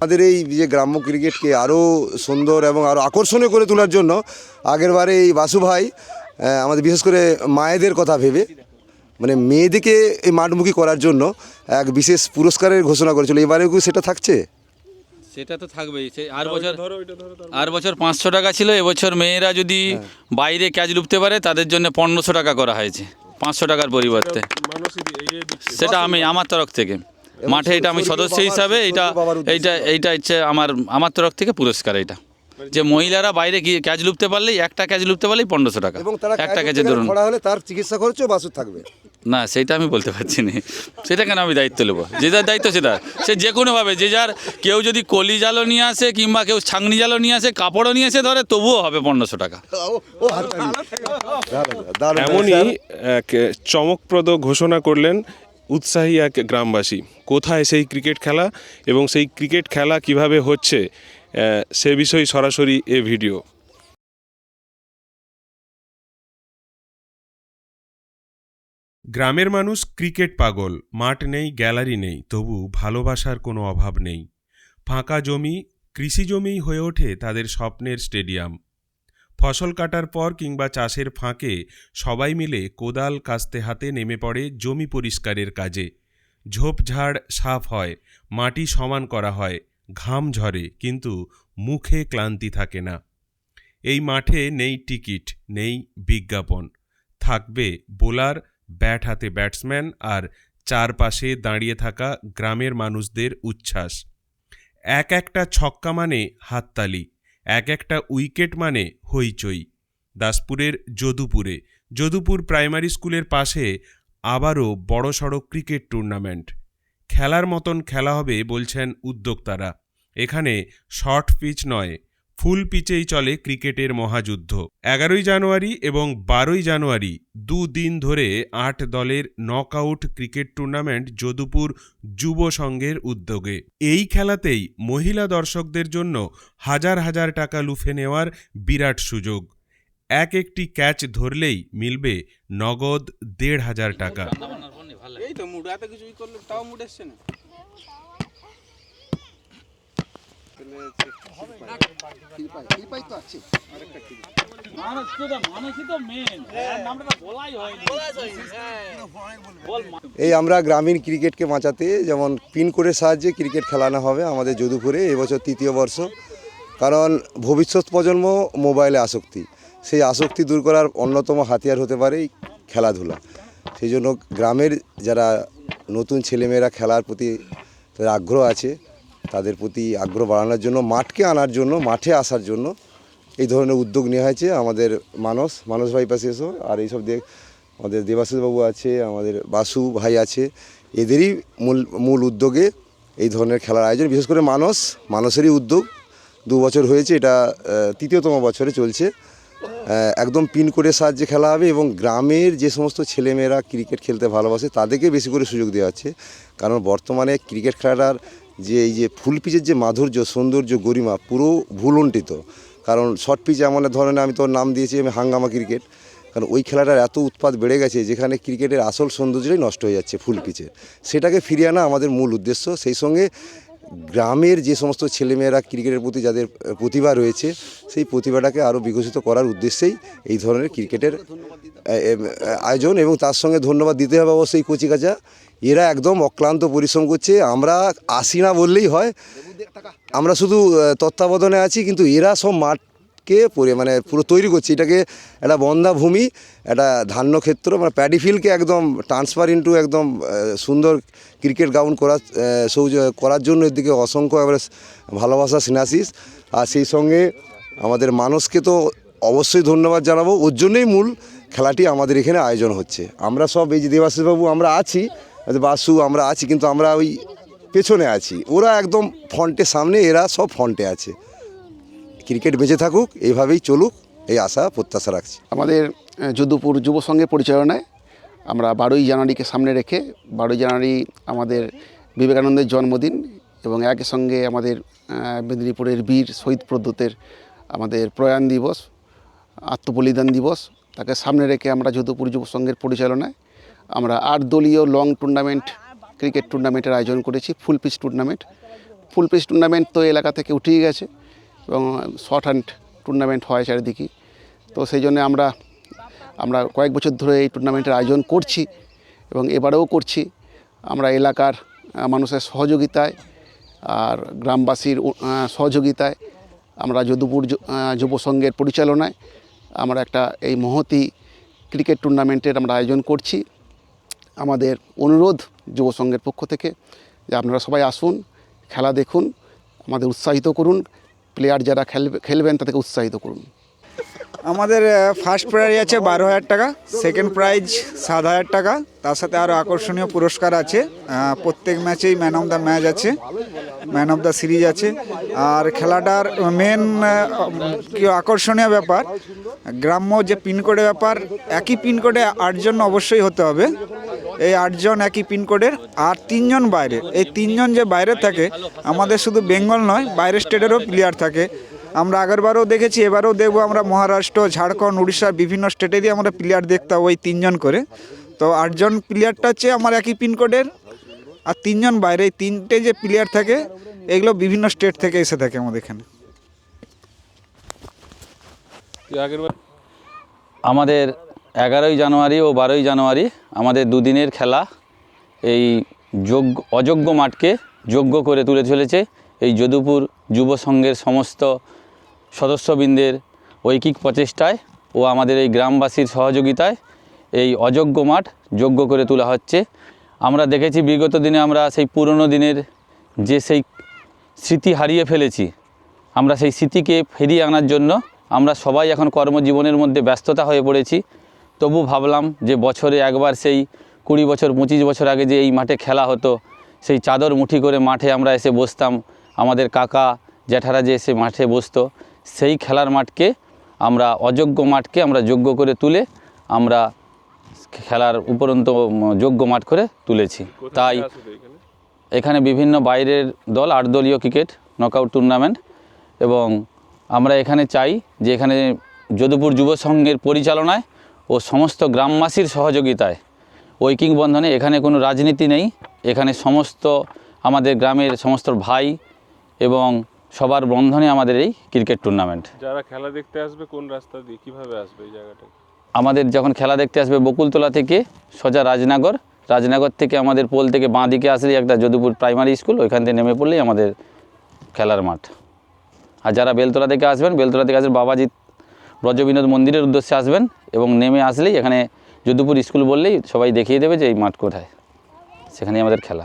আমাদের এই যে গ্রাম্য ক্রিকেটকে আরও সুন্দর এবং আরও আকর্ষণীয় করে তোলার জন্য আগেরবারে এই বাসু ভাই আমাদের বিশেষ করে মায়েদের কথা ভেবে মানে মেয়েদেরকে এই মাঠমুখী করার জন্য এক বিশেষ পুরস্কারের ঘোষণা করেছিল। এবারেও কি সেটা থাকছে? সেটা তো থাকবেই। সে আর বছর আর বছর পাঁচশো টাকা ছিল এবছর মেয়েরা যদি বাইরে ক্যাচ লুপতে পারে তাদের জন্য পনেরোশো টাকা করা হয়েছে। পাঁচশো টাকার পরিবর্তে। সেটা আমি আমার তরফ থেকে। মাঠে এটা আমি সদস্য হিসাবে এটা এইটা এইটা হচ্ছে আমার আমার তরফ থেকে পুরস্কার এটা। যে মহিলারা বাইরে গিয়ে ক্যাচ লুপতে পারলেই একটা ক্যাচ লুপতে পারলেই পনেরোশো টাকা। এবং তারা একটা ক্যাচে ধরুন। ধরা হলে তার চিকিৎসা খরচও বাসুর থাকবে। না সেটা আমি বলতে পারছি না। সেটা কেন আমি দায়িত্ব নেব? যে যার দায়িত্ব সেটা সে যে কোনোভাবে যে যার কেউ যদি কলি জালও নিয়ে আসে কিংবা কেউ ছাংনি জালও নিয়ে আসে কাপড়ও নিয়ে এসে ধরে তবুও হবে পনেরোশো টাকা। এমনই এক চমকপ্রদ ঘোষণা করলেন উৎসাহী এক গ্রামবাসী। কোথায় সেই ক্রিকেট খেলা এবং সেই ক্রিকেট খেলা কীভাবে হচ্ছে সে বিষয়ে সরাসরি এ ভিডিও। গ্রামের মানুষ ক্রিকেট পাগল, মাঠ নেই, গ্যালারি নেই, তবু ভালোবাসার কোনো অভাব নেই। ফাঁকা জমি, কৃষি জমিই হয়ে ওঠে তাদের স্বপ্নের স্টেডিয়াম। ফসল কাটার পর কিংবা চাষের ফাঁকে সবাই মিলে কোদাল কাস্তে হাতে নেমে পড়ে জমি পরিষ্কারের কাজে। ঝোপঝাড় সাফ হয়, মাটি সমান করা হয় ঘাম ঝরে, কিন্তু মুখে ক্লান্তি থাকে না। এই মাঠে নেই টিকিট, নেই বিজ্ঞাপন। থাকবে বোলার, ব্যাট হাতে ব্যাটসম্যান আর চারপাশে দাঁড়িয়ে থাকা গ্রামের মানুষদের উচ্ছ্বাস। এক একটা ছক্কা মানে হাততালি, এক একটা উইকেট মানে হইচই। দাসপুরের যদুপুরে, যদুপুর প্রাইমারি স্কুলের পাশে আবারও বড়সড় ক্রিকেট টুর্নামেন্ট। খেলার মতন খেলা হবে বলছেন উদ্যোক্তারা। এখানে শর্ট পিচ নয়, ফুল পিচেই চলে ক্রিকেটের মহাযুদ্ধ। এগারোই জানুয়ারি এবং বারোই জানুয়ারি দুদিন ধরে আট দলের নকআউট ক্রিকেট টুর্নামেন্ট যদুপুর যুব সংঘের উদ্যোগে। এই খেলাতেই মহিলা দর্শকদের জন্য হাজার হাজার টাকা লুফে নেওয়ার বিরাট সুযোগ। এক একটি ক্যাচ ধরলেই মিলবে নগদ দেড় হাজার টাকা। এই তো মুড এত কিছুই করল তাও মুড এসছে না। এই আমরা গ্রামীণ ক্রিকেটকে বাঁচাতে যেমন পিন কোডের সাহায্যে ক্রিকেট খেলানো হবে আমাদের যদুপুরে এবছর তৃতীয় বর্ষ। কারণ ভবিষ্যৎ প্রজন্ম মোবাইলে আসক্তি। সেই আসক্তি দূর করার অন্যতম হাতিয়ার হতে পারে এই খেলাধুলা। সেই জন্য গ্রামের যারা নতুন ছেলেমেয়েরা খেলার প্রতি তাদের আগ্রহ আছে, তাদের প্রতি আগ্রহ বাড়ানোর জন্য, মাঠকে আনার জন্য, মাঠে আসার জন্য এই ধরনের উদ্যোগ নেওয়া হয়েছে। আমাদের মানস মানস ভাই পাশে এসো, আর এইসব দেখ, আমাদের দেবাশিসবাবু আছে, আমাদের বাসু ভাই আছে, এদেরই মূল মূল উদ্যোগে এই ধরনের খেলার আয়োজন, বিশেষ করে মানস, মানসেরই উদ্যোগ। দু বছর হয়েছে, এটা তৃতীয়তম বছরে চলছে। একদম পিন কোডের সাহায্যে খেলা হবে এবং গ্রামের যে সমস্ত ছেলেমেয়েরা ক্রিকেট খেলতে ভালোবাসে তাদেরকে বেশি করে সুযোগ দেওয়া হচ্ছে। কারণ বর্তমানে ক্রিকেট খেলাটার যে, এই যে ফুল পিচের যে মাধুর্য, সৌন্দর্য, গরিমা পুরো ভুলুণ্ঠিত কারণ শর্ট পিচ এমন ধরনের আমি তোর নাম দিয়েছি, আমি হাঙ্গামা ক্রিকেট। কারণ ওই খেলাটার এত উৎপাদ বেড়ে গেছে যেখানে ক্রিকেটের আসল সৌন্দর্যটাই নষ্ট হয়ে যাচ্ছে ফুল পিচে। সেটাকে ফিরিয়ে আনা আমাদের মূল উদ্দেশ্য। সেই সঙ্গে গ্রামের যে সমস্ত ছেলেমেয়েরা ক্রিকেটের প্রতি যাদের প্রতিভা রয়েছে, সেই প্রতিভাটাকে আরও বিকশিত করার উদ্দেশ্যেই এই ধরনের ক্রিকেটের আয়োজন এবং তার সঙ্গে ধন্যবাদ দিতে হবে অবশ্যই কচিকাচা এরা একদম অক্লান্ত পরিশ্রম করছে, আমরা আসি না বললেই হয়। আমরা শুধু তত্ত্বাবধানে আছি, কিন্তু এরা সব মাঠকে পরি মানে পুরো তৈরি করছি। এটাকে একটা বন্ধা ভূমি, একটা ধান্য ক্ষেত্র মানে প্যাডি ফিল্ডকে একদম ট্রান্সফার ইন্টু একদম সুন্দর ক্রিকেট গ্রাউন্ড করার সৌজ, করার জন্য এর দিকে অসংখ্য এবারে ভালোবাসা সিনাসিস। আর সেই সঙ্গে আমাদের মানুষকে তো অবশ্যই ধন্যবাদ জানাব। ওর জন্যই মূল খেলাটি আমাদের এখানে আয়োজন হচ্ছে। আমরা সব এই যে দেবাশিসবাবু আমরা আছি বাসু আমরা আছি, কিন্তু আমরা ওই পেছনে আছি। ওরা একদম ফ্রন্টের সামনে, এরা সব ফ্রন্টে আছে। ক্রিকেট বেঁচে থাকুক এইভাবেই চলুক, এই আশা, প্রত্যাশা রাখছি। আমাদের যদুপুর যুব সংঘের পরিচালনায় আমরা বারোই জানুয়ারিকে সামনে রেখে, বারোই জানুয়ারি আমাদের বিবেকানন্দের জন্মদিন এবং একই সঙ্গে আমাদের মেদিনীপুরের বীর শহীদ প্রদ্যুতের আমাদের প্রয়াণ দিবস, আত্মবলিদান দিবস, তাকে সামনে রেখে আমরা যদুপুর যুব সংঘের পরিচালনায় আমরা আট দলীয় লং টুর্নামেন্ট ক্রিকেট টুর্নামেন্টের আয়োজন করেছি full pitch tournament full pitch tournament তো এলাকা থেকে উঠেই গেছে। এবং শর্ট হ্যান্ড টুর্নামেন্ট হয় চারিদিকে। তো সেই জন্য আমরা আমরা কয়েক বছর ধরে এই টুর্নামেন্টের আয়োজন করছি এবং এবারেও করছি। আমরা এলাকার মানুষের সহযোগিতায় আর গ্রামবাসীর সহযোগিতায় আমরা যদুপুর যুব সংঘের পরিচালনায় আমরা একটা এই মহতি ক্রিকেট টুর্নামেন্টের আমরা আয়োজন করছি। আমাদের অনুরোধ যুব সংঘের পক্ষ থেকে যে আপনারা সবাই আসুন, খেলা দেখুন, আমাদের উৎসাহিত করুন প্লেয়ার যারা খেলবে খেলবেন তাদেরকে উৎসাহিত করুন। আমাদের ফার্স্ট প্রাইজ আছে বারো হাজার টাকা সেকেন্ড প্রাইজ সাত হাজার টাকা, তার সাথে আরও আকর্ষণীয় পুরস্কার আছে। প্রত্যেক ম্যাচেই ম্যান অফ দ্য ম্যাচ আছে ম্যান অফ দ্য সিরিজ আছে। আর খেলাটার মেন আকর্ষণীয় ব্যাপার, গ্রাম্য যে পিনকোডের ব্যাপার, একই পিনকোডে আটজন অবশ্যই হতে হবে। এই আটজন একই পিনকোডের আর তিনজন বাইরে। এই তিনজন যে বাইরে থাকে, আমাদের শুধু বেঙ্গল নয়, বাইরের স্টেটেরও প্লেয়ার থাকে। আমরা আগেরবারও দেখেছি, এবারেও দেখব আমরা মহারাষ্ট্র, ঝাড়খণ্ড, উড়িষ্যার বিভিন্ন স্টেটেরই আমরা প্লেয়ার দেখতাম ওই তিনজন করে। তো আটজন প্লেয়ারটা হচ্ছে আমার একই পিনকোডের আর তিনজন বাইরে। এই তিনটে যে প্লেয়ার থাকে, এগুলো বিভিন্ন স্টেট থেকে এসে থাকে আমাদের এখানে। আমাদের এগারোই জানুয়ারি ও বারোই জানুয়ারি আমাদের দুদিনের খেলা। এই যোগ্য, অযোগ্য মাঠকে যোগ্য করে তুলে চলেছে এই যদুপুর যুব সংঘের সমস্ত সদস্যবৃন্দের ঐকিক প্রচেষ্টায় ও আমাদের এই গ্রামবাসীর সহযোগিতায় এই অযোগ্য মাঠ যোগ্য করে তোলা হচ্ছে। আমরা দেখেছি বিগত দিনে আমরা সেই পুরনো দিনের যে সেই স্মৃতি হারিয়ে ফেলেছি, আমরা সেই স্মৃতিকে ফিরিয়ে আনার জন্য আমরা সবাই এখন কর্মজীবনের মধ্যে ব্যস্ততা হয়ে পড়েছি। তবু ভাবলাম যে বছরে একবার সেই কুড়ি বছর পঁচিশ বছর আগে যে এই মাঠে খেলা হতো সেই চাদর মুঠি করে মাঠে আমরা এসে বসতাম। আমাদের কাকা জ্যাঠারা যে এসে মাঠে বসতো সেই খেলার মাঠকে আমরা অযোগ্য মাঠকে আমরা যোগ্য করে তুলে আমরা খেলার উপরন্ত যোগ্য মাঠ করে তুলেছি। তাই এখানে বিভিন্ন বাইরের দল আট দলীয় ক্রিকেট নকআউট টুর্নামেন্ট এবং আমরা এখানে চাই যে এখানে যদুপুর যুব সংঘের পরিচালনায় ও সমস্ত গ্রামবাসীর সহযোগিতায় ঐকিক বন্ধনে এখানে কোনো রাজনীতি নেই। এখানে সমস্ত আমাদের গ্রামের সমস্ত ভাই এবং সবার বন্ধনে আমাদের এই ক্রিকেট টুর্নামেন্ট যারা খেলা দেখতে আসবে কোন রাস্তা দিয়ে কীভাবে আসবে এই জায়গাটা আমাদের যখন খেলা দেখতে আসবে বকুলতলা থেকে সোজা রাজনগর। রাজনগর থেকে আমাদের পোল থেকে বাঁ দিকে আসলেই একটা যদুপুর প্রাইমারি স্কুল ওইখান থেকে নেমে পড়লেই আমাদের খেলার মাঠ। আর যারা বেলতলা থেকে আসবেন বেলতলা থেকে আসবেন বাবাজি ব্রজবিনোদ মন্দিরের উদ্দেশ্যে আসবেন এবং নেমে আসলেই এখানে যদুপুর স্কুল বললেই সবাই দেখিয়ে দেবে যে এই মাঠ কোথায়। সেখানেই আমাদের খেলা।